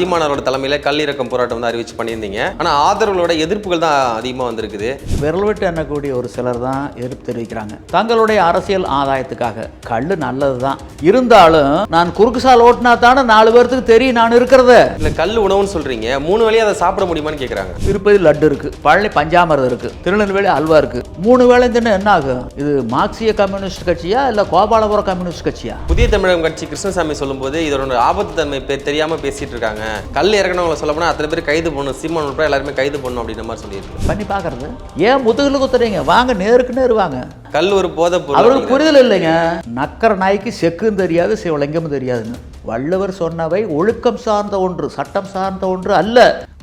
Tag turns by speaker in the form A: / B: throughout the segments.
A: சீமானவரோட தலைமையில கல்லிறக்கம் போராட்டம் வந்து அறிவிச்சு பண்ணியிருந்தீங்க. ஆனா ஆதரவுகளோட எதிர்ப்புகள் தான் அதிகமா வந்திருக்குது.
B: விரல் விட்டு எண்ணக்கூடிய ஒரு சிலர் தான் எதிர்ப்பு தெரிவிக்கிறாங்க. தங்களுடைய அரசியல் ஆதாயத்துக்காக கள்ளு நல்லது தான் இருந்தாலும் நான் குறுக்கு சால் ஓட்டினா தானே நாலு பேர்த்துக்கு தெரியும் நான் இருக்கிறத.
A: இல்ல கல் உணவுன்னு சொல்றீங்க. மூணு வேளையும் அதை சாப்பிட முடியுமான்னு கேக்குறாங்க.
B: திருப்பதி லட்டு இருக்கு பழனி பஞ்சாமிரதம் இருக்கு திருநெல்வேலி அல்வா இருக்கு. மூணு வேளை தின்னு என்ன ஆகும்? இது மார்க்சிய கம்யூனிஸ்ட் கட்சியா இல்ல கோபாலபுரம் கம்யூனிஸ்ட் கட்சியா?
A: புதிய தமிழகம் கட்சி கிருஷ்ணசாமி சொல்லும்போது இதோட ஆபத்து தன்மை பெ- தெரியாம பேசிட்டு கல் இறக்கணவங்களை சொல்ல போனா அத்தனை பேர் கைது பண்ணணும். சீமான் உட்பட எல்லாருமே கைது பண்ணணும் அப்படின்ற மாதிரி சொல்லியிருக்கு
B: பண்ணி பார்க்கறது. ஏன் முதுகுல குத்துறீங்க? வாங்க நேருக்கு நேரு வாங்க.
A: கல் ஒரு போதை
B: அவருக்கு புரிதல் இல்லைங்க. நக்கர நாய்க்கு செக்கும் தெரியாது சிவலிங்கமும் தெரியாதுன்னு. வள்ளுவர் சொன்னவை ஒழுக்கம் சார்ந்த ஒன்று சட்டம் சார்ந்த ஒன்று அல்ல.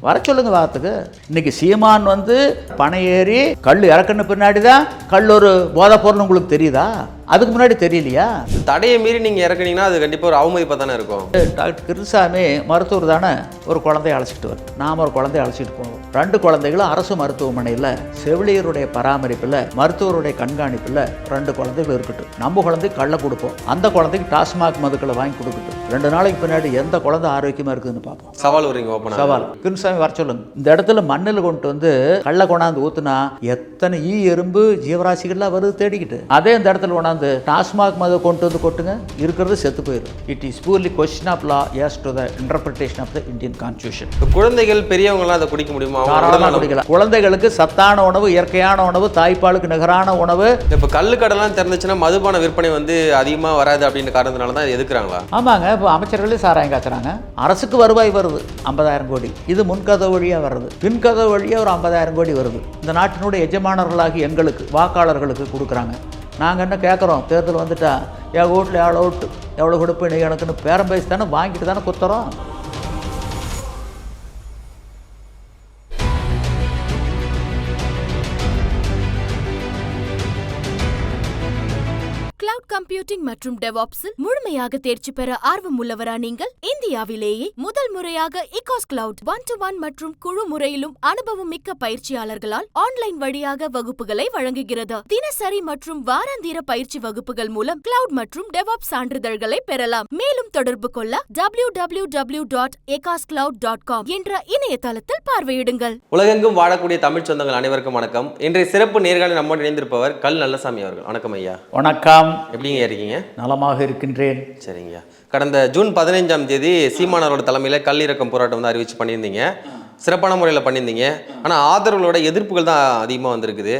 B: வர சொல்லுங்க வாரத்துக்கு. இன்னைக்கு சீமான் வந்து பனை ஏறி கல் இறக்குன பின்னாடி தான் கல் ஒரு போதைப் பொருள் உங்களுக்கு தெரியுதா? அதுக்கு முன்னாடி தெரியலையா?
A: தடையை மீறி நீங்க இறக்குனீங்கன்னா அது கண்டிப்பா ஒரு அவமதிப்பா தானே இருக்கும்.
B: டாக்டர் கிருசாமி மருத்துவர் தானே ஒரு குழந்தைய அழைச்சிட்டு வரும் நாம் ஒரு குழந்தைய அழைச்சிட்டு போவோம். ரெண்டு குழந்தைகளும் அரசு மருத்துவமனையில் செவிலியருடைய பராமரிப்பில் மருத்துவருடைய கண்காணிப்பில் ரெண்டு குழந்தைகள் இருக்கட்டும். நம்ம குழந்தைக்கு கள்ள கொடுப்போம். அந்த குழந்தைக்கு டாஸ்மாக் மதுக்களை வாங்கி கொடுக்கட்டும். ரெண்டு நாளைக்கு பின்னாடி எந்த குழந்தை ஆரோக்கியமாக இருக்குதுன்னு பார்ப்போம்.
A: சவால் வரீங்க ஓப்பனா
B: சவால். கிருஷ்ணசாமி வர சொல்லுங்க. இந்த இடத்துல மண்ணில் கொண்டு வந்து கள்ள கொண்டாந்து ஊத்துனா எத்தனை ஈ எறும்பு ஜீவராசிகள்லாம் வருது தேடிக்கிட்டு. அதே இந்த இடத்துல கொண்டாந்து டாஸ்மாக் மதை கொண்டு வந்து கொட்டுங்க. இருக்கிறது செத்து போயிடும். It is purely question of law as to the interpretation of the Indian constitution
A: குழந்தைகள் பெரியவங்கலாம் அதை குடிக்க முடியுமா?
B: தாராளமாக குடிக்கலாம். குழந்தைகளுக்கு சத்தான உணவு இயற்கையான உணவு தாய்ப்பாலுக்கு நிகரான உணவு.
A: இப்ப கல்லு கடைலாம் திறந்துச்சுன்னா மதுபான விற்பனை வந்து அதிகமா வராது அப்படின்ற காரணத்தினால தான் எதுக்குறாங்களா
B: ஆமாங்க. இப்போ அமைச்சர்களே சாராயம் காய்ச்சறாங்க அரசுக்கு வருவாய் வருது. ஐம்பதாயிரம் கோடி. இது முன்கதவு வழியாக வருது. பின்கதவு வழியாக ஒரு ஐம்பதாயிரம் கோடி வருது. இந்த நாட்டினுடைய எஜமானர்களாகி எங்களுக்கு வாக்காளர்களுக்கு கொடுக்குறாங்க. நாங்கள் என்ன கேட்குறோம் தேர்தல் வந்துட்டா என் வீட்டில் எவ்வளோ ஓட்டு எவ்வளோ கொடுப்பு நீ எனக்குன்னு பேரம் பேசி தானே வாங்கிட்டு தானே குத்துறோம்?
C: கிளவுட் கம்ப்யூட்டிங் மற்றும் டெவாப்ஸில் முழுமையாக தேர்ச்சி பெற ஆர்வம் உள்ளவரா நீங்கள்? இந்தியாவிலேயே முதல் முறையாக இகாஸ் கிளவுட் ஒன் டு ஒன் மற்றும் குழு முறையிலும் அனுபவம் மிக்க பயிற்சியாளர்களால் ஆன்லைன் வழியாக வகுப்புகளை வழங்குகிறது. தினசரி மற்றும் வாராந்திர பயிற்சி வகுப்புகள் மூலம் கிளவுட் மற்றும் டெவாப் சான்றிதழ்களை பெறலாம். மேலும் தொடர்பு கொள்ள W W W dot dot com என்ற இணையதளத்தில் பார்வையிடுங்கள்.
A: உலகெங்கும் வாழக்கூடிய தமிழ் சொந்தங்கள் அனைவருக்கும் வணக்கம். இன்றைய சிறப்பு நேர்காணல் நம்மோடு இணைந்திருப்பவர் கல் நல்லசாமி அவர்கள். வணக்கம் ஐயா.
B: வணக்கம்.
A: எப்படிங்க இருக்கீங்க?
B: நலமாக இருக்கின்றேன்.
A: சரிங்க. கடந்த ஜூன் பதினைஞ்சாம் தேதி சீமானவரோட தலைமையில கல் இறக்கம் போராட்டம் வந்து அறிவிச்சு பண்ணியிருந்தீங்க. சிறப்பான முறையில் பண்ணியிருந்தீங்க. ஆனா ஆதரவுகளோட எதிர்ப்புகள் தான் அதிகமாக வந்திருக்குது.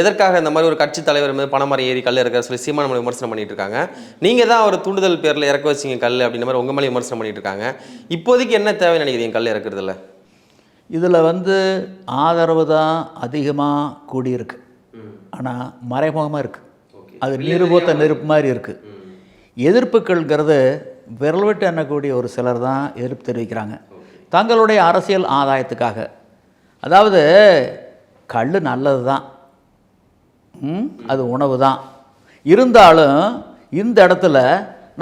A: எதற்காக இந்த மாதிரி ஒரு கட்சி தலைவர் மீது பணமரம் ஏறி கல் இறக்க சொல்லி சீமான மேல விமர்சனம் பண்ணிட்டு இருக்காங்க நீங்க தான் ஒரு தூண்டுதல் பேர்ல இறக்க வச்சீங்க கல் அப்படின்ற மாதிரி உங்க மேலே விமர்சனம் பண்ணிட்டு இருக்காங்க இப்போதைக்கு என்ன தேவைன்னு நினைக்கிறீங்க கல் இறக்குறதுல?
B: இதில் வந்து ஆதரவு தான் அதிகமாக கூடியிருக்கு. ஆனால் மறைமுகமாக இருக்குது அது நிருபத்த நெருப்பு மாதிரி இருக்குது எதிர்ப்புகள்ங்கிறது விரல் விட்டு எண்ணக்கூடிய ஒரு சிலர் தான் எதிர்ப்பு தெரிவிக்கிறாங்க. தங்களுடைய அரசியல் ஆதாயத்துக்காக. அதாவது கல் நல்லது தான் அது உணவு தான் இருந்தாலும் இந்த இடத்துல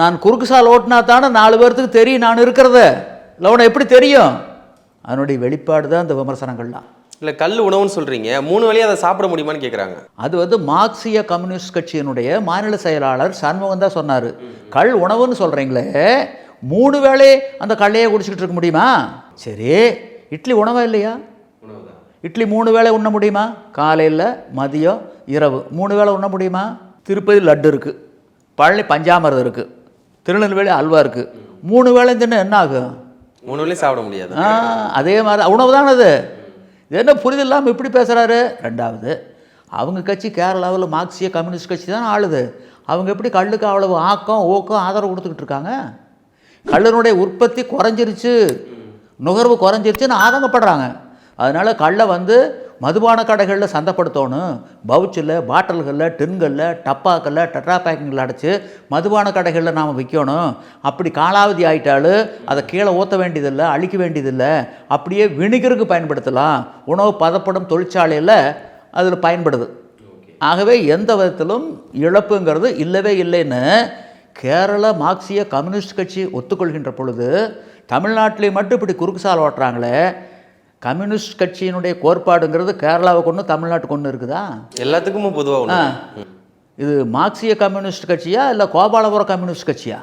B: நான் குறுக்கு சால் ஓட்டினா தானே நாலு பேர்த்துக்கு தெரியும் நான் இருக்கிறத. இல்லை உனக்கு எப்படி தெரியும்? அதனுடைய வெளிப்பாடு தான் இந்த விமர்சனங்கள்லாம்.
A: இல்ல கல் உணவுன்னு சொல்றீங்க. மூணு வேளையும் அதை சாப்பிட முடியுமான்னு கேக்குறாங்க.
B: அது வந்து மார்க்சிய கம்யூனிஸ்ட் கட்சியினுடைய மாநில செயலாளர் சண்முகம் தான் சொன்னார். கள் உணவுன்னு சொல்கிறீங்களே மூணு வேளை அந்த கள்ளையே குடிச்சிக்கிட்டு இருக்க முடியுமா? சரி இட்லி உணவா இல்லையா? இட்லி மூணு வேளை உண்ண முடியுமா? காலையில் மதியம் இரவு. மூணு வேளை உண்ண முடியுமா? திருப்பதி லட்டு இருக்குது பழனி பஞ்சாமிரதம் இருக்குது திருநெல்வேலி அல்வா இருக்குது மூணு வேளை தின்னு என்ன ஆகும்?
A: மூணு வேளையும் சாப்பிட முடியாது.
B: அதே மாதிரி உணவு தானே அது? இது என்ன புரிதல் இல்லாமல் இப்படி பேசுகிறாரு ரெண்டாவது அவங்க கட்சி கேரளாவில் மார்க்சிய கம்யூனிஸ்ட் கட்சி தான் ஆளுது. அவங்க எப்படி கல்லுக்கு அவ்வளவு ஆக்கம் ஊக்கம் ஆதரவு கொடுத்துக்கிட்டு இருக்காங்க? கல்லினுடைய உற்பத்தி குறைஞ்சிருச்சு. நுகர்வு குறைஞ்சிருச்சுன்னு ஆதங்கப்படுறாங்க. அதனால் கல்லை வந்து மதுபான கடைகளில் சந்தைப்படுத்தணும் பவுச்சில் பாட்டில்களில் டின்களில் டப்பாக்களில் டெட்ரா பேக்கிங்கில் அடைச்சி மதுபான கடைகளில் நாம் விற்கணும் அப்படி காலாவதி ஆயிட்டாலும் அதை கீழே ஊற்ற வேண்டியதில்லை அழிக்க வேண்டியதில்லை. அப்படியே வினிகருக்கு பயன்படுத்தலாம். உணவு பதப்படும் தொழிற்சாலையில் அதில் பயன்படுது. ஆகவே எந்த விதத்திலும் இழப்புங்கிறது இல்லவே இல்லைன்னு கேரள மார்க்சிய கம்யூனிஸ்ட் கட்சி ஒத்துக்கொள்கின்ற பொழுது தமிழ்நாட்டிலே மட்டும் இப்படி குறுக்கு சால் ஓட்டுறாங்களே கம்யூனிஸ்ட் கட்சியினுடைய கோட்பாடுங்கிறது கேரளாவுக்கு ஒன்று தமிழ்நாட்டுக்கு ஒன்று இருக்குதா?
A: எல்லாத்துக்கும் பொதுவா
B: ஆ.
A: ஒண்ணு
B: இது மார்க்சிய கம்யூனிஸ்ட் கட்சியா இல்லை கோபாலபுரம் கம்யூனிஸ்ட் கட்சியா?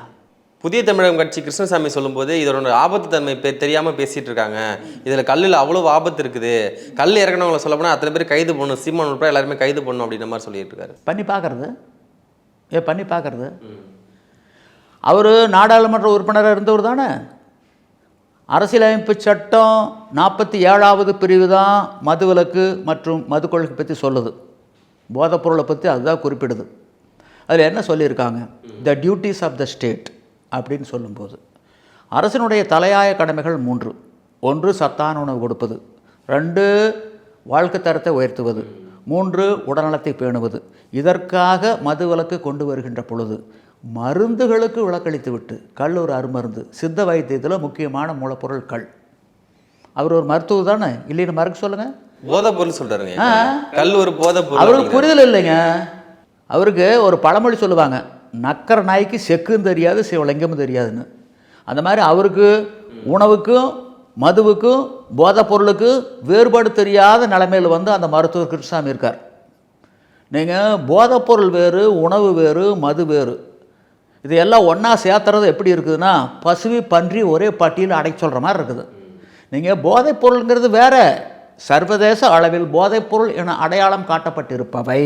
A: புதிய தமிழகம் கட்சி கிருஷ்ணசாமி சொல்லும்போது இதோட ஆபத்து தன்மை பெ தெரியாம பேசிட்டு இருக்காங்க. இதுல கல்லில் அவ்வளவு ஆபத்து இருக்குது. கல் இறக்கணவங்களை சொல்ல போனா அத்தனை பேர் கைது பண்ணணும். சீமான் உட்பட எல்லாருமே கைது பண்ணணும் அப்படின்ற மாதிரி சொல்லிட்டு இருக்காரு.
B: பண்ணி பார்க்கறது ஏ பண்ணி பார்க்கறது அவர் நாடாளுமன்ற உறுப்பினராக இருந்தவர் தானே? அரசியலமைப்பு சட்டம் நாற்பத்தி ஏழாவது பிரிவு தான் மதுவிலக்கு மற்றும் மது கொள்கை பற்றி சொல்லுது. போதைப்பொருளை பற்றி அதுதான் குறிப்பிடுது. அதில் என்ன சொல்லியிருக்காங்க? The duties of the state அப்படின்னு சொல்லும்போது அரசினுடைய தலையாய கடமைகள் மூன்று. ஒன்று சத்தான உணவு கொடுப்பது. ரெண்டு வாழ்க்கை தரத்தை உயர்த்துவது. மூன்று உடல்நலத்தை பேணுவது. இதற்காக மது விலக்கு கொண்டு வருகின்ற பொழுது மருந்துகளுக்கு விலக்களித்து விட்டு கல் ஒரு அருமருந்து சித்த வைத்தியத்தில் முக்கியமான மூலப்பொருள் கல். அவர் ஒரு மருத்துவர் தானே? இல்லைன்னு மறக்க சொல்லுங்கள்
A: போதை பொருள் சொல்றாருங்க கல் ஒரு போதை பொருள்
B: அவருக்கு புரிதல் இல்லைங்க. அவருக்கு ஒரு பழமொழி சொல்லுவாங்க நக்கர நாய்க்கு செக்கும் தெரியாது சிவலிங்கமும் தெரியாதுன்னு. அந்த மாதிரி அவருக்கு உணவுக்கும் மதுவுக்கும் போதைப் பொருளுக்கும் வேறுபாடு தெரியாத நிலைமையில் வந்து அந்த மருத்துவர் கிருஷ்ணசாமி இருக்கார். நீங்கள் போதைப்பொருள் வேறு உணவு வேறு மது வேறு. இது எல்லாம் ஒன்றா சேர்த்துறது எப்படி இருக்குதுன்னா பசுவி பன்றி ஒரே பட்டியல் அடை சொல்கிற மாதிரி இருக்குது. நீங்கள் போதைப் பொருளுங்கிறது சர்வதேச அளவில் போதைப்பொருள் என அடையாளம் காட்டப்பட்டிருப்பவை.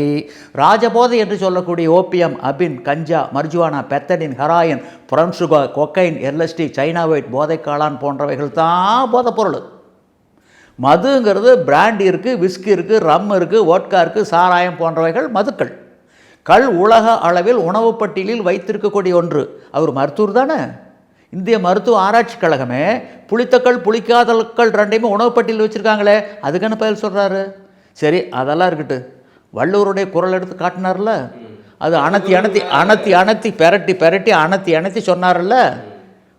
B: ராஜபோதை என்று சொல்லக்கூடிய ஓபியம் அபின் கஞ்சா மர்ஜுவானா பெத்தடின் ஹெராயின் புரன்சுகா கொக்கைன் எல்எஸ்டி சைனா ஒயிட் போதைக்காளான் போன்றவைகள் தான் போதைப்பொருள் மதுங்கிறது பிராண்டி இருக்குது விஸ்கி இருக்குது ரம் இருக்குது ஓட்கா இருக்குது சாராயம் போன்றவைகள் மதுக்கள். கல் உலக அளவில் உணவு பட்டியலில் வைத்திருக்கக்கூடிய ஒன்று. அவர் மருத்துவர் தானே? இந்திய மருத்துவ ஆராய்ச்சி கழகமே புளித்தக்கள் புளிக்காதக்கள் ரெண்டையுமே உணவு பட்டியலில் வச்சுருக்காங்களே. அதுக்கான பதில் சொல்கிறாரு சரி அதெல்லாம் இருக்கட்டு. வள்ளுவருடைய குரல் எடுத்து காட்டினார்ல? அது அணத்தி அணத்தி அணத்தி அணத்தி பெரட்டி பெரட்டி அணத்தி அணத்தி சொன்னார்ல?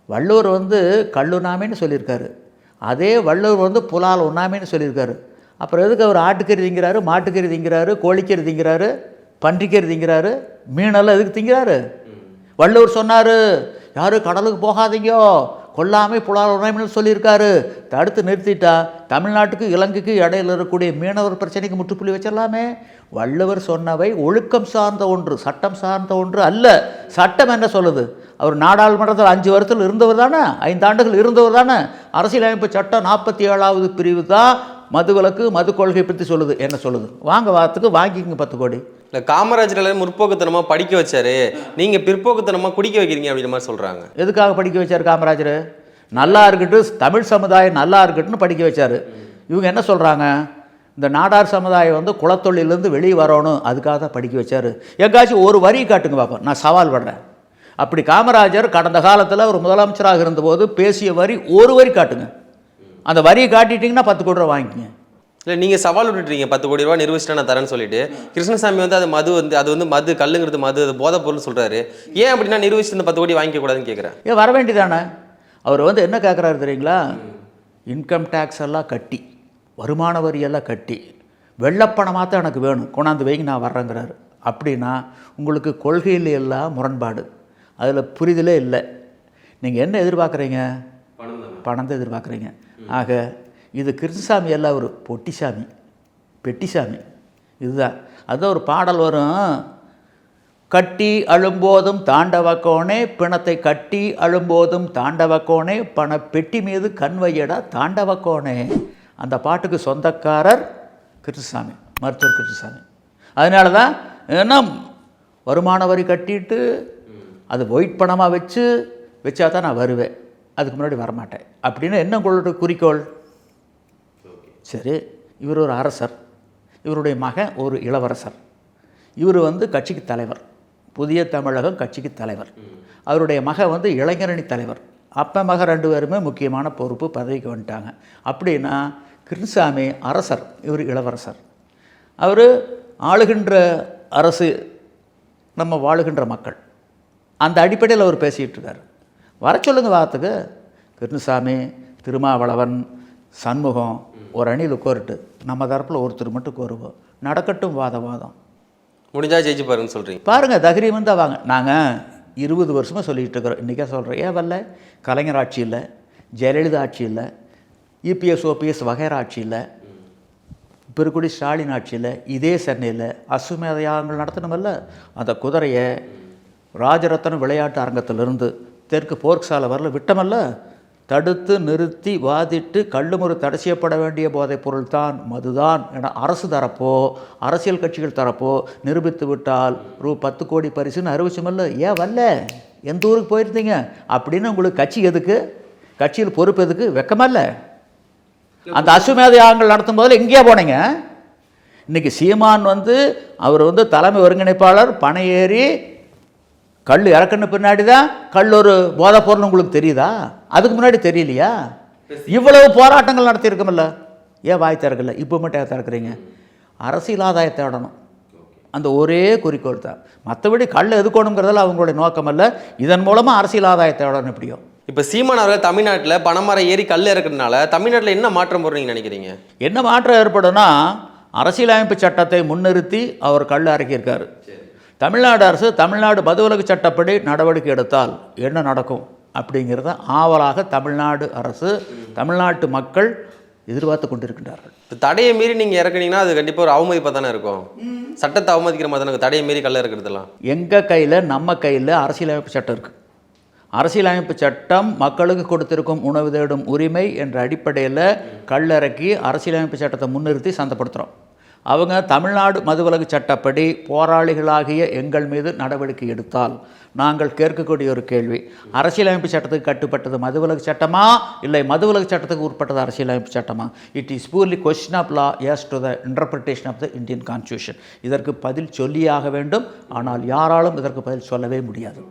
B: வள்ளுவர் வந்து கல்லுண்ணாமைன்னு சொல்லியிருக்காரு. அதே வள்ளுவர் வந்து புலால் உண்ணாமைன்னு சொல்லியிருக்காரு. அப்புறம் எதுக்கு அவர் ஆட்டுக்கறி திங்கிறாரு மாட்டுக்கறி திங்கிறாரு கோழிக்கறி திங்கிறாரு? பன்றிக்கறி திங்கிறாரு மீனெல்லாம் எதுக்கு திங்கிறாரு? வள்ளுவர் சொன்னார் யாரும் கடலுக்கு போகாதீங்கோ கொல்லாமை புலால் உண்ணாமைன்னு சொல்லியிருக்காரு தடுத்து நிறுத்திட்டா தமிழ்நாட்டுக்கு இலங்கைக்கு இடையில இருக்கக்கூடிய மீனவர் பிரச்சனைக்கு முற்றுப்புள்ளி வச்சிடலாமே. வள்ளுவர் சொன்னவை ஒழுக்கம் சார்ந்த ஒன்று சட்டம் சார்ந்த ஒன்று அல்ல. சட்டம் என்ன சொல்லுது? அவர் நாடாளுமன்றத்தில் அஞ்சு வருஷத்தில் இருந்தவர் தானே? ஐந்து ஆண்டுகள் இருந்தவர் தானே? அரசியலமைப்பு சட்டம் நாற்பத்தி ஏழாவது பிரிவு தான் மதுவிலக்கு மது கொள்கை பற்றி சொல்லுது. என்ன சொல்லுது? வாங்க வாரத்துக்கு வாங்கிக்கங்க பத்து கோடி.
A: இல்ல காமராஜர் எல்லாரும் முற்போக்குத்தனமா படிக்க வச்சாரு. நீங்கள் பிற்போக்குத்தனமாக குடிக்க வைக்கிறீங்க அப்படின்ற மாதிரி சொல்கிறாங்க
B: எதுக்காக படிக்க வச்சார் காமராஜர்? நல்லா இருக்கட்டும் தமிழ் சமுதாயம் நல்லா இருக்கட்டும்னு படிக்க வச்சார். இவங்க என்ன சொல்கிறாங்க இந்த நாடார் சமுதாயம் வந்து குலத்தொழிலேருந்து வெளியே வரணும் அதுக்காக தான் படிக்க வச்சார். எங்காச்சும் ஒரு வரி காட்டுங்க பார்ப்போம் நான் சவால் படுறேன். அப்படி காமராஜர் கடந்த காலத்தில் ஒரு முதலமைச்சராக இருந்தபோது பேசிய வரி ஒரு வரி காட்டுங்க. அந்த வரியை காட்டிட்டிங்கன்னா பத்து கோடி ரூபா வாங்கிக்கங்க.
A: இல்ல நீங்க சவால் விட்டுட்டீங்க. பத்து கோடி ரூபாய் நிரூபிச்சுட்டா நான் தரேன்னு சொல்லிட்டு. கிருஷ்ணசாமி வந்து அது மது வந்து அது வந்து மது கல்லுங்கிறது மது அது போதை பொருள் சொல்றாரு. ஏன் அப்படின்னா நிரூபிச்சு இந்த பத்து கோடி வாங்கிக்க கூடாதுன்னு கேட்குறேன்
B: ஏன் வர வேண்டியதானே அவர் வந்து என்ன கேட்குறாரு தெரியுங்களா? இன்கம் டேக்ஸ் எல்லாம் கட்டி வருமான வரி எல்லாம் கட்டி வெள்ளப்பணமாக தான் எனக்கு வேணும். கொண்டாந்து வைங்க நான் வர்றேங்கிறாரு. அப்படின்னா உங்களுக்கு கொள்கையில் எல்லாம் முரண்பாடு. அதில் புரிதலே இல்லை. நீங்கள் என்ன எதிர்பார்க்குறீங்க? பணம் தான் எதிர்பார்க்குறீங்க. ஆக இது கிருஷ்ணசாமி எல்லாம் ஒரு பொட்டிசாமி பெட்டிசாமி. இதுதான். அதுதான் ஒரு பாடல் வரும். கட்டி அழும்போதும் தாண்டவக்கோனே பிணத்தை கட்டி அழும்போதும் தாண்டவக்கோனே பண பெட்டி மீது கண் வையடா தாண்டவக்கோனே அந்த பாட்டுக்கு சொந்தக்காரர் கிருஷ்ணசாமி மருத்துவர் கிருஷ்ணசாமி. அதனால தான் ஏன்னா வருமான வரி கட்டிட்டு அது ஒயிட் பணமாக வச்சு வச்சா தான் நான் வருவேன். அதுக்கு முன்னாடி வரமாட்டேன். அப்படின்னு என்ன உங்களோட குறிக்கோள்? சரி இவர் ஒரு அரசர். இவருடைய மகன் ஒரு இளவரசர். இவர் வந்து கட்சிக்கு தலைவர். புதிய தமிழகம் கட்சிக்கு தலைவர். அவருடைய மகன் வந்து இளைஞரணி தலைவர். அப்போ மக ரெண்டு பேருமே முக்கியமான பொறுப்பு பதவிக்கு வந்துட்டாங்க. அப்படின்னா கிருஷ்ணசாமி அரசர் இவர் இளவரசர். அவர் ஆளுகின்ற அரசு நம்ம வாழுகின்ற மக்கள். அந்த அடிப்படையில் அவர் பேசிகிட்டு இருக்கார். வர சொல்லுங்கள் வார்த்தைக்கு. கிருஷ்ணசாமி திருமாவளவன் சண்முகம் ஒரு அணியில் உட்காரட்டு நம்ம தரப்பில் ஒருத்தர் மட்டும் கோருவோம் நடக்கட்டும் வாத வாதம்.
A: முடிஞ்சா ஜெயிச்சு பாருன்னு சொல்றீங்க.
B: பாருங்கள் தைரியம் தான் வாங்க. நாங்கள் இருபது வருஷமாக சொல்லிகிட்டு இருக்கிறோம். இன்றைக்கே சொல்கிறேன் ஏன் வரல? கலைஞர் ஆட்சி இல்லை ஜெயலலிதா ஆட்சி இல்லை இபிஎஸ் ஓபிஎஸ் வகைரா ஆட்சி இல்லை இருக்கக்கூடிய ஸ்டாலின் ஆட்சியில் இதே சென்னையில் அசுமேத யாகங்கள் நடத்தணுமல்ல? அந்த குதிரையை ராஜரத்னம் விளையாட்டு அரங்கத்திலிருந்து தெற்கு போர்க் சாலை வரல விட்டமல்ல? தடுத்து நிறுத்தி வாதிட்டு கள்ளுமுறை தடை செய்யப்பட வேண்டிய போதைப் பொருள்தான் மதுதான் என அரசு தரப்போ அரசியல் கட்சிகள் தரப்போ நிரூபித்து விட்டால் ரூ. பத்து கோடி பரிசுன்னு அறிவிச்சமல்ல ஏன் வரல? எந்த ஊருக்கு போயிருந்தீங்க? அப்படின்னு உங்களுக்கு கட்சி எதுக்கு? கட்சியில் பொறுப்பு எதுக்கு? வெக்கமல்ல அந்த அசுமேத யாகங்கள் நடத்தும் போதில் எங்கேயா போனீங்க? இன்றைக்கி சீமான் வந்து அவர் வந்து தலைமை ஒருங்கிணைப்பாளர் பணையேறி ஏறி கல் இறக்குன பின்னாடி தான் கல் ஒரு போதைப் பொருள் உங்களுக்கு தெரியுதா? அதுக்கு முன்னாடி தெரியலையா? இவ்வளவு போராட்டங்கள் நடத்தியிருக்கோம்ல. ஏன் வாய் திறக்கல? இப்போ மட்டும் ஏன் திறக்கிறீங்க? அரசியல் ஆதாயத்தை தேடணும். அந்த ஒரே குறிக்கோள் தான். மற்றபடி கல் எதுக்கணுங்கிறதுல அவங்களுடைய நோக்கம் அல்ல. இதன் மூலமாக அரசியல் ஆதாயத்தை தேடணும் எப்படியோ.
A: இப்போ சீமான் அவர்கள் தமிழ்நாட்டில் பனைமரம் ஏறி கல் இறக்குறதுனால தமிழ்நாட்டில் என்ன மாற்றம் வரும் நீங்க நினைக்கிறீங்க?
B: என்ன மாற்றம் ஏற்படும்னா அரசியலமைப்பு சட்டத்தை முன்னிறுத்தி அவர் கல் இறக்கியிருக்காரு. தமிழ்நாடு அரசு தமிழ்நாடு மதுவிலக்கு சட்டப்படி நடவடிக்கை எடுத்தால் என்ன நடக்கும் அப்படிங்கிறத ஆவலாக தமிழ்நாடு அரசு தமிழ்நாட்டு மக்கள் எதிர்பார்த்து கொண்டிருக்கின்றார்கள்.
A: தடையை மீறி நீங்கள் இறக்குனீங்கன்னா அது கண்டிப்பாக ஒரு அவமதிப்பாக தானே இருக்கும். சட்டத்தை அவமதிக்கிற மாதிரி தானே தடையை மீறி கல் இறக்குறதுலாம்
B: எங்கள் கையில் நம்ம கையில் அரசியலமைப்பு சட்டம் இருக்குது அரசியலமைப்பு சட்டம் மக்களுக்கு கொடுத்திருக்கும் உணவு தேடும் உரிமை என்ற அடிப்படையில் கல்லறக்கி அரசியலமைப்பு சட்டத்தை முன்னிறுத்தி சந்தப்படுத்துகிறோம் அவங்க தமிழ்நாடு மதுவிலக்கு சட்டப்படி போராளிகளாகிய எங்கள் மீது நடவடிக்கை எடுத்தால் நாங்கள் கேட்கக்கூடிய ஒரு கேள்வி அரசியலமைப்பு சட்டத்துக்கு கட்டுப்பட்டது மதுவிலக்கு சட்டமா? இல்லை மதுவிலக்கு சட்டத்துக்கு உட்பட்டது அரசியலமைப்பு சட்டமா? It is purely question of law as to the interpretation of the Indian constitution இதற்கு பதில் சொல்லியாக வேண்டும். ஆனால் யாராலும் இதற்கு பதில் சொல்லவே முடியாது.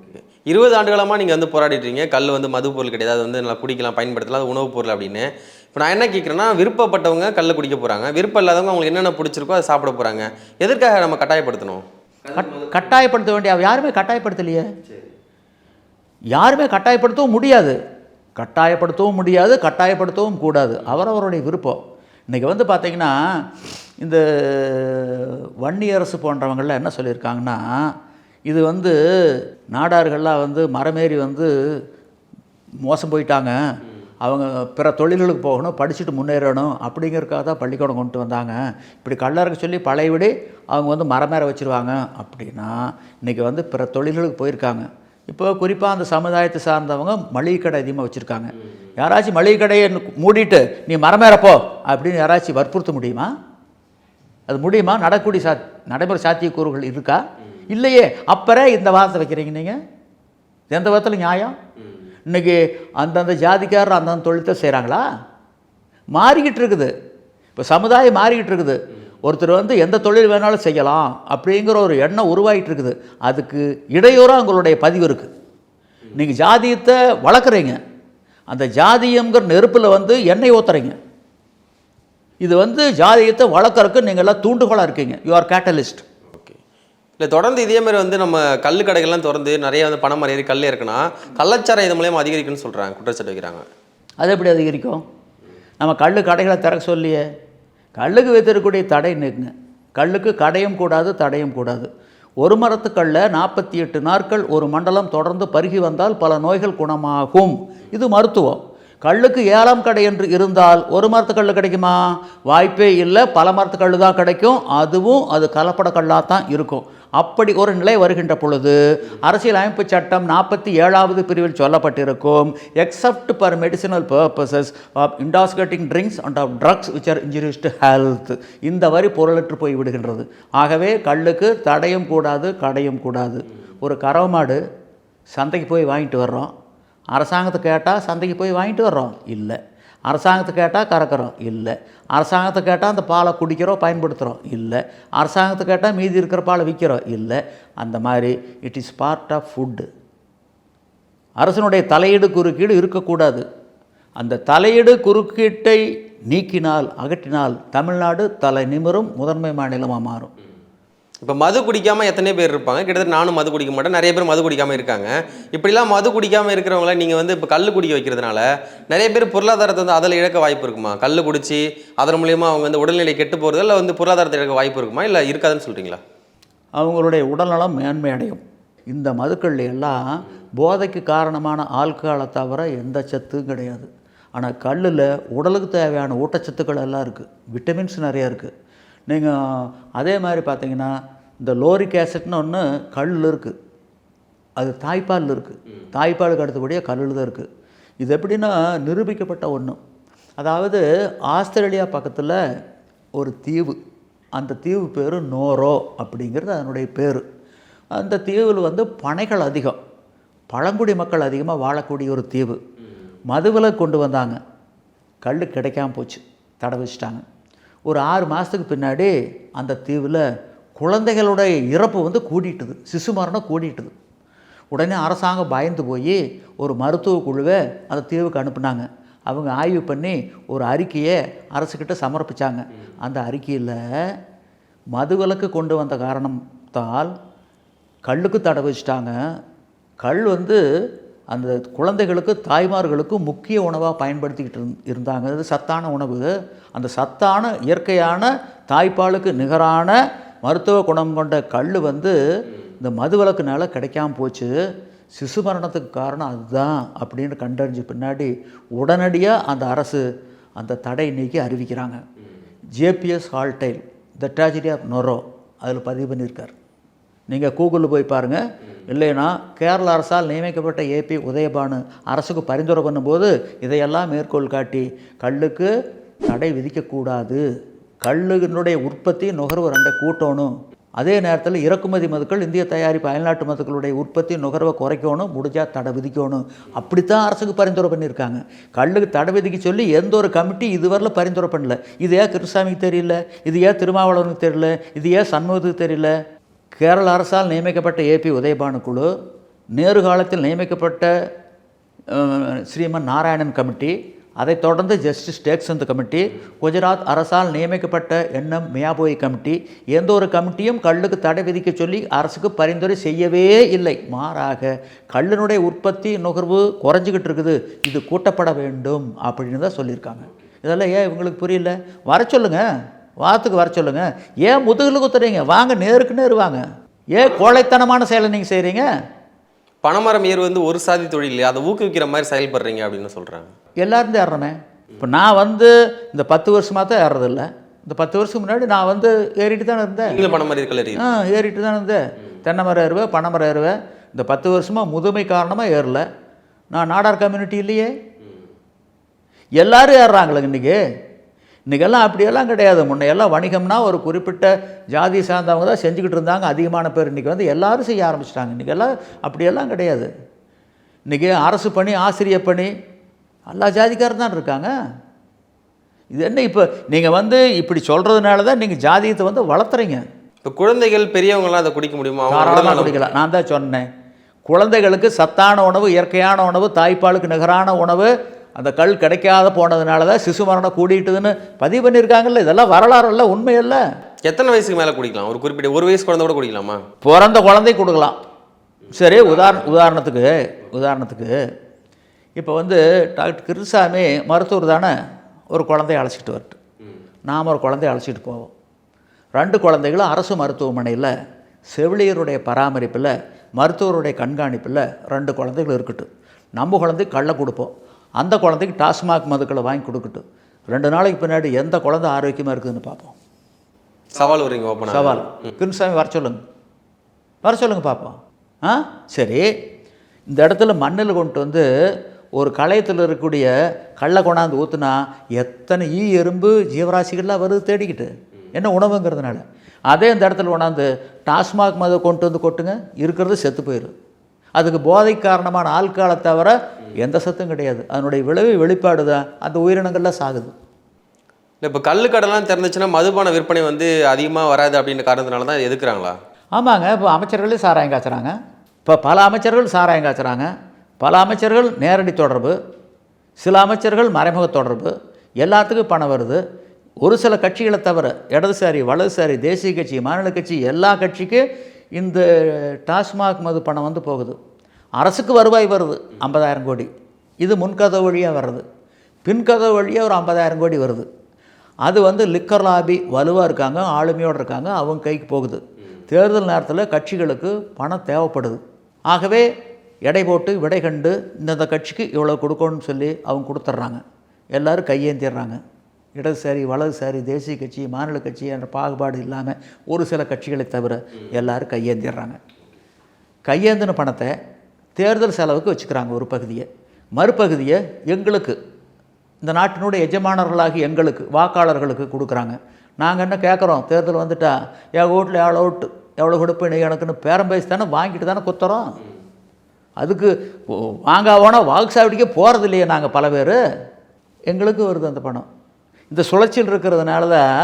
A: இருபது ஆண்டுகளமாக நீங்கள் வந்து போராடிட்டு கல் வந்து மது பொருள் கிடையாது. அது வந்து நல்லா குடிக்கலாம் பயன்படுத்தலாம். அது உணவுப் பொருள் அப்படின்னு. இப்போ நான் என்ன கேட்குறேன்னா விருப்பப்பட்டவங்க கல்லை குடிக்க போகிறாங்க விருப்பம் இல்லாதவங்க அவங்களுக்கு என்னென்ன பிடிச்சிருக்கோ அதை சாப்பிட போகிறாங்க எதற்காக நம்ம கட்டாயப்படுத்தணும்?
B: கட் கட்டாயப்படுத்த வேண்டிய யாருமே கட்டாயப்படுத்தலையே. யாருமே கட்டாயப்படுத்தவும் முடியாது. கட்டாயப்படுத்தவும் முடியாது கட்டாயப்படுத்தவும் கூடாது. அவரவருடைய விருப்பம். இன்றைக்கி வந்து பார்த்திங்கன்னா இந்த வன்னியரசு போன்றவங்கள்லாம் என்ன சொல்லியிருக்காங்கன்னா இது வந்து நாடார்கள்லாம் வந்து மரமேறி வந்து மோசம் போயிட்டாங்க. அவங்க பிற தொழில்களுக்கு போகணும் படிச்சுட்டு முன்னேறணும் அப்படிங்கிறதுக்காக தான் பள்ளிக்கூடம் கொண்டு வந்தாங்க. இப்படி கல்லறக்க சொல்லி பழையபடி அவங்க வந்து மரமேற வச்சுருவாங்க. அப்படின்னா இன்றைக்கி வந்து பிற தொழில்களுக்கு போயிருக்காங்க. இப்போ குறிப்பாக அந்த சமுதாயத்தை சார்ந்தவங்க மளிகை கடை அதிகமாக வச்சுருக்காங்க. யாராச்சும் மளிகை கடையை மூடிட்டு நீ மரமேற போ அப்படின்னு யாராச்சும் வற்புறுத்த முடியுமா? அது முடியுமா? நடக்கூடிய சா நடைமுறை சாத்தியக்கூறுகள் இருக்கா? இல்லையே. அப்புறம் இந்த வார்த்தை வைக்கிறீங்க நீங்கள் எந்த விதத்தில் நியாயம்? இன்றைக்கி அந்தந்த ஜாதிக்காரர் அந்தந்த தொழிலத்தை செய்கிறாங்களா மாறிக்கிட்டு இருக்குது. இப்போ சமுதாயம் மாறிக்கிட்டு இருக்குது. ஒருத்தர் வந்து எந்த தொழில் வேணாலும் செய்யலாம் அப்படிங்கிற ஒரு எண்ணம் உருவாகிட்டு இருக்குது. அதுக்கு இடையூறாக உங்களுடைய பதிவு இருக்குது நீங்கள் ஜாதியத்தை வளர்க்குறீங்க. அந்த ஜாதியங்கிற நெருப்பில் வந்து எண்ணெய் ஊற்றுறீங்க இது வந்து ஜாதியத்தை வளர்க்குறதுக்கு நீங்கள்லாம் தூண்டுகோலாக இருக்கீங்க. யூ ஆர் கேட்டலிஸ்ட்
A: இல்லை தொடர்ந்து இதே மாதிரி வந்து நம்ம கல் கடைகள்லாம் திறந்து நிறைய வந்து பணம் ஏறி கல் இருக்குன்னா கள்ளச்சாரம் இது மூலயமா அதிகரிக்குன்னு சொல்கிறாங்க குற்றச்சாட்டு வைக்கிறாங்க.
B: அது எப்படி அதிகரிக்கும்? நம்ம கல் கடைகளை திறக்க சொல்லியே. கல்லுக்கு வைத்திருக்கக்கூடிய தடை நிற்குங்க கல்லுக்கு கடையும் கூடாது தடையும் கூடாது. ஒரு மரத்துக்கல்ல நாற்பத்தி எட்டு நாட்கள் ஒரு மண்டலம் தொடர்ந்து பருகி வந்தால் பல நோய்கள் குணமாகும். இது மருத்துவம். கல்லுக்கு ஏழாம் கடை என்று இருந்தால் ஒரு மரத்துக்கல் கிடைக்குமா? வாய்ப்பே இல்லை. பல மரத்துக்கல் தான் கிடைக்கும். அதுவும் அது கலப்பட கல்லாக தான் இருக்கும். அப்படி ஒரு நிலை வருகின்ற பொழுது அரசியல் அமைப்பு சட்டம் நாற்பத்தி ஏழாவது பிரிவில் சொல்லப்பட்டிருக்கும் except for medicinal purposes of intoxicating drinks and of drugs which are injurious to health இந்த வரி பொருளற்று போய் விடுகின்றது. ஆகவே கல்லுக்கு தடையும் கூடாது கடையும் கூடாது. ஒரு கறவை மாடு சந்தைக்கு போய் வாங்கிட்டு வர்றோம். அரசாங்கத்தை கேட்டால் சந்தைக்கு போய் வாங்கிட்டு வர்றோம். இல்லை. அரசாங்கத்தை கேட்டால் கறக்கிறோம். இல்லை. அரசாங்கத்தை கேட்டால் அந்த பாலை குடிக்கிறோம் பயன்படுத்துகிறோம். இல்லை. அரசாங்கத்தை கேட்டால் மீதி இருக்கிற பாலை விற்கிறோம். இல்லை. அந்த மாதிரி it is part of food அரசனுடைய தலையீடு குறுக்கீடு இருக்கக்கூடாது. அந்த தலையீடு குறுக்கீட்டை நீக்கினால் அகற்றினால் தமிழ்நாடு தலை நிமிரும் முதன்மை மாநிலமாக மாறும்.
A: இப்போ மது குடிக்காமல் எத்தனை பேர் இருப்பாங்க? கிட்டத்தட்ட நானும் மது குடிக்க மாட்டேன். நிறைய பேர் மது குடிக்காமல் இருக்காங்க. இப்படிலாம் மது குடிக்காமல் இருக்கிறவங்கள நீங்கள் வந்து இப்போ கல் குடிக்க வைக்கிறதுனால நிறைய பேர் பொருளாதாரத்தை வந்து அதில் இழக்க வாய்ப்பு இருக்குமா? கல் குடிச்சு அதன் மூலயமா அவங்க வந்து உடல்நிலை கெட்டு போகிறது இல்லை வந்து பொருளாதாரத்தை இழக்க வாய்ப்பு இருக்குமா? இல்லை இருக்காதுன்னு சொல்கிறீங்களா
B: அவங்களுடைய உடல்நலம் மேன்மை அடையும் இந்த மதுக்கள் எல்லாம் போதைக்கு காரணமான ஆல்கஹாலை தவிர எந்த சத்தும் கிடையாது. ஆனால் கல்லில் உடலுக்கு தேவையான ஊட்டச்சத்துக்கள் எல்லாம் இருக்குது விட்டமின்ஸ் நிறையா இருக்குது நீங்கள் அதே மாதிரி பார்த்தீங்கன்னா இந்த லோரிக் ஆசிட்னு ஒன்று கல் இருக்குது அது தாய்ப்பால் இருக்குது தாய்ப்பாலுக்கு அடுத்தபடியாக கல்லில் தான் இருக்குது இது எப்படின்னா நிரூபிக்கப்பட்ட ஒன்று அதாவது ஆஸ்திரேலியா பக்கத்தில் ஒரு தீவு. அந்த தீவு பேர் நோரோ அப்படிங்கிறது அதனுடைய பேர். அந்த தீவில் வந்து பனைகள் அதிகம். பழங்குடி மக்கள் அதிகமாக வாழக்கூடிய ஒரு தீவு. மதுவில கொண்டு வந்தாங்க. கல் கிடைக்காம போச்சு. தடை வச்சுட்டாங்க. ஒரு ஆறு மாதத்துக்கு பின்னாடி அந்த தீவில் குழந்தைகளுடைய இறப்பு வந்து கூடிட்டுது. சிசு மரணம் கூடிட்டுது. உடனே அரசாங்கம் பயந்து போய் ஒரு மருத்துவ குழுவை அந்த தீவுக்கு அனுப்புனாங்க. அவங்க ஆய்வு பண்ணி ஒரு அறிக்கையை அரசுக்கிட்ட சமர்ப்பித்தாங்க அந்த அறிக்கையில் மதுவிலக்கு கொண்டு வந்த காரணத்தால் கல்லுக்கு தடை வச்சுட்டாங்க கல் வந்து அந்த குழந்தைகளுக்கு தாய்மார்களுக்கு முக்கிய உணவாக பயன்படுத்திக்கிட்டு இருந்- இருந்தாங்க. அது சத்தான உணவு. அந்த சத்தான இயற்கையான தாய்ப்பாலுக்கு நிகரான மருத்துவ குணம் கொண்ட கல் வந்து இந்த மதுவிலக்குனால கிடைக்காம போச்சு. சிசு மரணத்துக்கு காரணம் அதுதான் அப்படின்னு கண்டறிஞ்ச பின்னாடி உடனடியாக அந்த அரசு அந்த தடை நீக்கி அறிவிக்கிறாங்க. JBS Haldane the tragedy of நொரோ அதில் பதிவு பண்ணியிருக்கார். நீங்கள் கூகுளில் போய் பாருங்கள் இல்லைன்னா கேரள அரசால் நியமிக்கப்பட்ட ஏபி உதயபானு அரசுக்கு பரிந்துரை பண்ணும்போது இதையெல்லாம் மேற்கோள் காட்டி கல்லுக்கு தடை விதிக்கக்கூடாது. கல்லுனுடைய உற்பத்தி நுகர்வு ரெண்டை கூட்டணும். அதே நேரத்தில் இறக்குமதி மதுக்கள் இந்திய தயாரிப்பு அயல்நாட்டு மதுக்களுடைய உற்பத்தி நுகர்வை குறைக்கணும் முடிஞ்சால் தடை விதிக்கணும். அப்படித்தான் அரசுக்கு பரிந்துரை பண்ணியிருக்காங்க. கல்லுக்கு தடை விதிக்க சொல்லி எந்த ஒரு கமிட்டி இதுவரையில் பரிந்துரை பண்ணல. இது ஏன் கிருஷ்ணாமிக்கு தெரியல? இது ஏன் திருமாவளவனுக்கு தெரியல? இது ஏன் சண்முகத்துக்கு தெரியல? கேரள அரசால் நியமிக்கப்பட்ட ஏபி உதயபானு குழு நேரு காலத்தில் நியமிக்கப்பட்ட ஸ்ரீமன் நாராயணன் கமிட்டி அதைத் தொடர்ந்து ஜஸ்டிஸ் டேக்சந்த் கமிட்டி குஜராத் அரசால் நியமிக்கப்பட்ட எண்ணம் மியாபோய் கமிட்டி எந்த ஒரு கமிட்டியும் கல்லுக்கு தடை விதிக்க சொல்லி அரசுக்கு பரிந்துரை செய்யவே இல்லை. மாறாக கல்லினுடைய உற்பத்தி நுகர்வு குறைஞ்சிக்கிட்டு இருக்குது. இது கூட்டப்பட வேண்டும் அப்படின்னு தான் சொல்லியிருக்காங்க. இதெல்லாம் ஏன் இவங்களுக்கு புரியல? வர சொல்லுங்கள் வாத்துக்கு வர சொல்லுங்க. ஏன் முதுகில் குத்துறீங்க? வாங்க நேருக்கு நேரு வாங்க. ஏன் கோழைத்தனமான செயலை நீங்கள் செய்கிறீங்க
A: பனைமரம் ஏறு வந்து ஒரு சாதி தொழில் அதை ஊக்குவிக்கிற மாதிரி செயல்படுறீங்க அப்படின்னு சொல்றாங்க.
B: எல்லாரும் ஏறுறமே இப்போ நான் வந்து இந்த பத்து வருஷமாக தான் ஏறுறதில்ல. இந்த பத்து வருஷத்துக்கு முன்னாடி நான் வந்து ஏறிட்டு தானே இருந்தேன்.
A: நீங்களும் பனைமரம் இருக்கல
B: ஆ ஏறிட்டு தானே இருந்தேன். தென்னை மரம் ஏறுவேன் பனை மரம் ஏறுவேன். இந்த பத்து வருஷமாக முதுமை காரணமாக ஏறல. நான் நாடார் கம்யூனிட்டி இல்லையே. எல்லாரும் ஏறுறாங்களே இன்றைக்கி இன்றைக்கெல்லாம் அப்படியெல்லாம் கிடையாது. முன்னையெல்லாம் வணிகம்னா ஒரு குறிப்பிட்ட ஜாதி சார்ந்தவங்க தான் செஞ்சுக்கிட்டு இருந்தாங்க. அதிகமான பேர் இன்றைக்கி வந்து எல்லாரும் செய்ய ஆரம்பிச்சிட்டாங்க. இன்றைக்கெல்லாம் அப்படியெல்லாம் கிடையாது. இன்றைக்கி அரசு பணி ஆசிரியர் பணி எல்லா ஜாதிக்காரர் தான் இருக்காங்க. இது என்ன இப்போ நீங்கள் வந்து இப்படி சொல்கிறதுனால தான் நீங்கள் ஜாதியத்தை வந்து வளர்த்துறீங்க.
A: இப்போ குழந்தைகள் பெரியவங்கலாம் அதை குடிக்க முடியுமா?
B: தாராளமாக குடிக்கலாம். நான் தான் சொன்னேன். குழந்தைகளுக்கு சத்தான உணவு இயற்கையான உணவு தாய்ப்பாலுக்கு நிகரான உணவு அந்த கல் கிடைக்காத போனதுனால தான் சிசு மரணம் கூடிட்டுதுன்னு பதிவு பண்ணியிருக்காங்கல்ல இதெல்லாம் வரலாறு இல்லை உண்மையல்ல.
A: எத்தனை வயசுக்கு மேலே குடிக்கலாம்? ஒரு குறிப்பிட்ட ஒரு வயசு குழந்தை கூட குடிக்கலாமா?
B: பிறந்த குழந்தை கொடுக்கலாம். சரி உதாரண உதாரணத்துக்கு உதாரணத்துக்கு இப்போ வந்து டாக்டர் கிருசாமி மருத்துவர் தானே ஒரு குழந்தைய அழைச்சிட்டு வரட்டு நாம் ஒரு குழந்தைய அழைச்சிட்டு போவோம். ரெண்டு குழந்தைகளும் அரசு மருத்துவமனையில் செவிலியருடைய பராமரிப்பில் மருத்துவருடைய கண்காணிப்பில் ரெண்டு குழந்தைகள் இருக்கட்டும். நம்ம குழந்தைக்கு கள்ள கொடுப்போம். அந்த குழந்தைக்கு டாஸ்மாக் மதுக்களை வாங்கி கொடுக்கட்டும் ரெண்டு நாளைக்கு பின்னாடி எந்த குழந்தை ஆரோக்கியமாக இருக்குதுன்னு பார்ப்போம்.
A: சவால் வரீங்க
B: சவால். கிருஷ்ணசாமி வர சொல்லுங்க. வர சொல்லுங்க பார்ப்போம். ஆ? சரி. இந்த இடத்துல மண்ணில் கொண்டு வந்து ஒரு களையத்தில் இருக்கக்கூடிய கல்லை கொண்டாந்து ஊற்றுனா எத்தனை ஈ எறும்பு ஜீவராசிகள்லாம் வருது தேடிக்கிட்டு. என்ன உணவுங்கிறதுனால. அதே இந்த இடத்துல கொண்டாந்து டாஸ்மாக் மதை கொண்டு வந்து கொட்டுங்க. இருக்கிறது செத்து போயிடும் அதுக்கு போதை காரணமான ஆள்காலை தவிர எந்த சத்தும் கிடையாது. அதனுடைய விளைவு வெளிப்பாடு தான். அந்த உயிரினங்கள்லாம் சாகுது.
A: இல்லை இப்போ கல்லு கடைலாம் திறந்துச்சுன்னா மதுபான விற்பனை வந்து அதிகமாக வராது அப்படின்ற காரணத்தினால தான் எதுக்குறாங்களா
B: ஆமாங்க. இப்போ அமைச்சர்களே சாராயம் காய்ச்சறாங்க. இப்போ பல அமைச்சர்கள் சாராயம் காய்ச்சறாங்க. பல அமைச்சர்கள் நேரடி தொடர்பு. சில அமைச்சர்கள் மறைமுக தொடர்பு. எல்லாத்துக்கும் பணம் வருது. ஒரு சில கட்சிகளை தவிர இடதுசாரி வலதுசாரி தேசிய கட்சி மாநில கட்சி எல்லா கட்சிக்கும் இந்த டாஸ்மாக் மது பணம் வந்து போகுது. அரசுக்கு வருவாய் வருது ஐம்பதாயிரம் கோடி. இது முன்கதவு வழியாக வர்றது. பின்கதவு வழியாக ஒரு ஐம்பதாயிரம் கோடி வருது. அது வந்து லிக்கர் லாபி வலுவாக இருக்காங்க ஆளுமையோடு இருக்காங்க அவங்க கைக்கு போகுது. தேர்தல் நேரத்தில் கட்சிகளுக்கு பணம் தேவைப்படுது. ஆகவே எடை போட்டு விடை கண்டு இந்தந்த கட்சிக்கு இவ்வளோ கொடுக்கணும்னு சொல்லி அவங்க கொடுத்துட்றாங்க. எல்லோரும் கையேந்திடுறாங்க இடதுசாரி வலதுசாரி தேசிய கட்சி மாநில கட்சி என்ற பாகுபாடு இல்லாமல் ஒரு சில கட்சிகளை தவிர எல்லோரும் கையேந்திடுறாங்க கையேந்தின பணத்தை தேர்தல் செலவுக்கு வச்சுக்கிறாங்க ஒரு பகுதியை. மறுபகுதியை எங்களுக்கு இந்த நாட்டினுடைய எஜமானர்களாகி எங்களுக்கு வாக்காளர்களுக்கு கொடுக்குறாங்க. நாங்கள் என்ன கேட்குறோம் தேர்தல் வந்துட்டா என் ஓட்டில் எவ்வளோ ஓட்டு எவ்வளோ கொடுப்பு நீ எனக்குன்னு பேரம் பேசி தானே வாங்கிட்டு தானே குத்துறோம். அதுக்கு வாங்க போனால் வாக்கு சாவடிக்கே போகிறது இல்லையே நாங்கள் பல பேர். எங்களுக்கு வருது அந்த பணம். இந்த சுழற்சியில் இருக்கிறதுனால தான்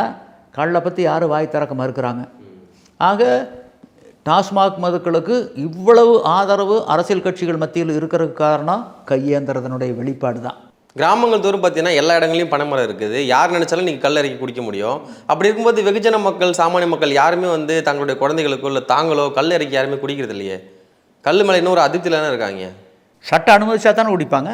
B: கல்லை பற்றி யாரும் வாய் திறக்க மறுக்கிறாங்க. ஆக டாஸ்மாக் மதுக்களுக்கு இவ்வளவு ஆதரவு அரசியல் கட்சிகள் மத்தியில் இருக்கிறதுக்கு காரணம் கையேந்திரதனுடைய வெளிப்பாடு தான்.
A: கிராமங்கள் தோறும் பார்த்தீங்கன்னா எல்லா இடங்களையும் பனைமரம் இருக்குது. யார் நினைச்சாலும் நீங்கள் கல் இறக்கி குடிக்க முடியும். அப்படி இருக்கும்போது வெகுஜன மக்கள் சாமானிய மக்கள் யாருமே வந்து தங்களுடைய குழந்தைகளுக்கோ இல்லை தாங்களோ கல் இறக்கி யாருமே குடிக்கிறது இல்லையே. கல் மேலே இன்னும் ஒரு அதிருப்தியில் தானே இருக்காங்க.
B: சட்டம் அனுமதிச்சா தானே குடிப்பாங்க?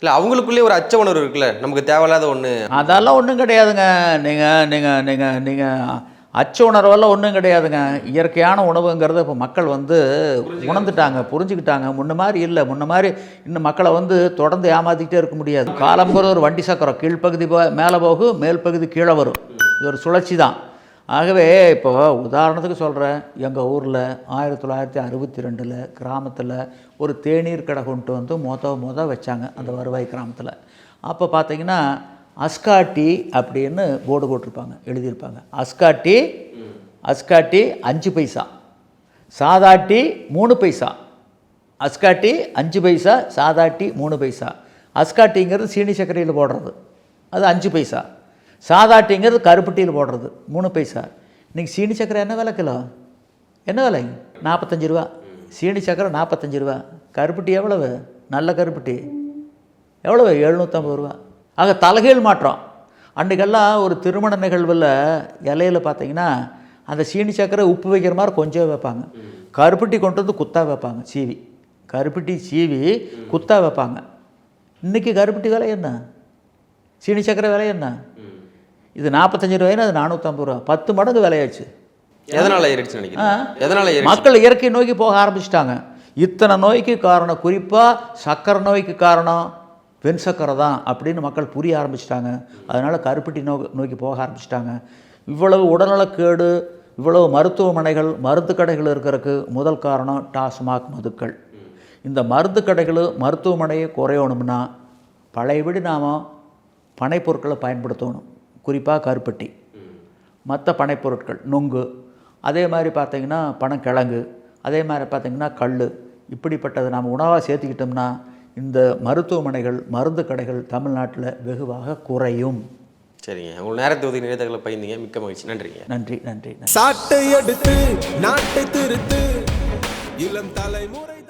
A: இல்லை அவங்களுக்குள்ளேயே ஒரு அச்ச உணர்வு இருக்குல்ல. நமக்கு தேவையில்லாத ஒன்று
B: அதெல்லாம் ஒன்றும் கிடையாதுங்க. நீங்கள் நீங்கள் நீங்கள் நீங்கள் அச்ச உணர்வெல்லாம் ஒன்றும் கிடையாதுங்க. இயற்கையான உணவுங்கிறத இப்போ மக்கள் வந்து உணர்ந்துட்டாங்க புரிஞ்சுக்கிட்டாங்க. முன்ன மாதிரி இல்லை. முன்ன மாதிரி இன்னும் மக்களை வந்து தொடர்ந்து ஏமாத்திக்கிட்டே இருக்க முடியாது. காலம்புற ஒரு வண்டி சக்கரம் கீழ்ப்பகுதி மேலே போகும் மேல் பகுதி கீழே வரும். இது ஒரு சுழற்சி தான். ஆகவே இப்போ உதாரணத்துக்கு சொல்கிறேன் எங்கள் ஊரில் ஆயிரத்தி தொள்ளாயிரத்தி அறுபத்தி ரெண்டில் கிராமத்தில் ஒரு தேநீர் கடை கொண்டு வந்து மொத மொத வச்சாங்க அந்த வருவாய் கிராமத்தில். அப்போ பார்த்தீங்கன்னா அஸ்காட்டி அப்படின்னு போர்டு போட்டிருப்பாங்க எழுதியிருப்பாங்க. அஸ்காட்டி அஸ்காட்டி அஞ்சு பைசா. சாதாட்டி மூணு பைசா. அஸ்காட்டி அஞ்சு பைசா சாதாட்டி மூணு பைசா. அஸ்காட்டிங்கிறது சீனி சர்க்கரையில் போடுறது அது அஞ்சு பைசா. சாதாட்டிங்கிறது கருப்பட்டியில் போடுறது மூணு பைசா. இன்றைக்கி சீனி சக்கரை என்ன விலை கிலோ? என்ன விலை? நாற்பத்தஞ்சு ரூபா. சீனி சக்கரை நாற்பத்தஞ்சு ரூபா. கருப்பட்டி எவ்வளவு? நல்ல கருப்பட்டி. எவ்வளவு? எழுநூற்றம்பது ரூபா. ஆக தலைகீழ் மாற்றம். அன்றைக்கெல்லாம் ஒரு திருமண நிகழ்வில் இலையில பார்த்தீங்கன்னா அந்த சீனி சக்கரை உப்பு வைக்கிற மாதிரி கொஞ்சம் வைப்பாங்க. கருப்பட்டி கொண்டு வந்து குத்தா வைப்பாங்க சீவி. கருப்பட்டி சீவி குத்தா வைப்பாங்க. இன்றைக்கி கருப்பட்டி விலை என்ன? சீனி சக்கரை விலை என்ன? இது நாற்பத்தஞ்சு ரூபாய்னா அது நானூற்றம்பது ரூபா பத்து மடங்கு விலையாச்சு.
A: எதனால் ஏறிடுச்சு? நினைக்கிறேன்
B: மக்கள் இயற்கை நோக்கி போக ஆரம்பிச்சிட்டாங்க. இத்தனை நோய்க்கு காரணம் குறிப்பாக சக்கரை நோய்க்கு காரணம். வெண் சக்கரை தான் அப்படின்னு மக்கள் புரிய ஆரம்பிச்சிட்டாங்க. அதனால் கருப்பட்டி நோ நோக்கி போக ஆரம்பிச்சிட்டாங்க. இவ்வளவு உடல்நலக்கேடு இவ்வளவு மருத்துவமனைகள் மருந்து கடைகள் இருக்கிறதுக்கு முதல் காரணம் டாஸ்மாக் மதுக்கள். இந்த மருந்து கடைகள் மருத்துவமனையை குறையணும்னா பழையபடி நாம் பனைப்பொருட்களை பயன்படுத்தணும். குறிப்பாக கருப்பட்டி. மற்ற பனைப்பொருட்கள் நுங்கு. அதே மாதிரி பார்த்திங்கன்னா பனங்கிழங்கு. அதே மாதிரி பார்த்திங்கன்னா கல் இப்படிப்பட்டதை நாம் உணவாக சேர்த்துக்கிட்டோம்னா இந்த மருத்துவமனைகள் மருந்து கடைகள் தமிழ்நாட்டில் வெகுவாக குறையும்.
A: சரிங்க. உங்கள் நேரத்தை ஒதுக்கி நினைத்தகளை பயந்தீங்க மிக்க மகிழ்ச்சி. நன்றிங்க.
B: நன்றி நன்றி நன்றி.
D: சாட்டை எடுத்து நாட்டை திருத்து இளம் தலைமுறை